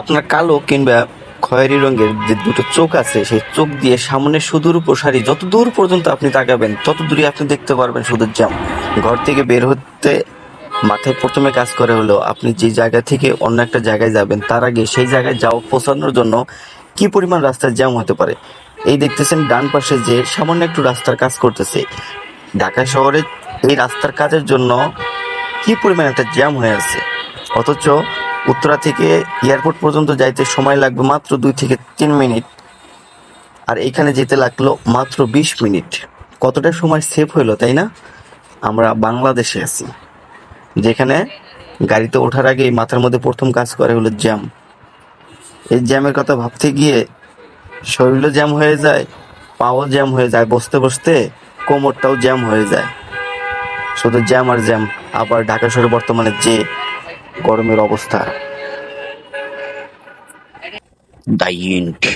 আপনার কালো কিংবা খয়েরি রঙের যে দুটো চোখ আছে, সেই চোখ দিয়ে সামনে সুদূর প্রসারী যত দূর পর্যন্ত আপনি তাকাবেন, তত দূরে আপনি দেখতে পারবেন শুধু জ্যাম। ঘর থেকে বের হতে মাথায় প্রথমে কাজ করে হলো আপনি যে জায়গা থেকে অন্য একটা জায়গায় যাবেন, তার আগে সেই জায়গায় যাওয়া, পৌঁছানোর জন্য কি পরিমাণ রাস্তার জ্যাম হতে পারে? এই দেখতেছেন ডান পাশে যে সামান্য একটু রাস্তার কাজ করতেছে। ঢাকা শহরে এই রাস্তার কাজের জন্য কি পরিমাণ একটা জ্যাম হয়ে আছে? অথচ উত্তরা থেকে এয়ারপোর্ট পর্যন্ত যাইতে সময় লাগবে মাত্র দুই থেকে তিন মিনিট। আর এখানে যেতে লাগল মাত্র বিশ মিনিট। কতটা সময় সেভ হইল, তাই না? আমরা বাংলাদেশে আছি, যেখানে গাড়িতে ওঠার আগেই মাথার মধ্যে প্রথম কাজ করে হলো জ্যাম। এই জ্যামের কথা ভাবতে গিয়ে শরীরও জ্যাম হয়ে যায়, পাও জ্যাম হয়ে যায়, বসতে বসতে কোমরটাও জ্যাম হয়ে যায়। শুধু জ্যাম আর জ্যাম, আবার ঢাকা শহরে বর্তমানে যে গরমের অবস্থা। 大人気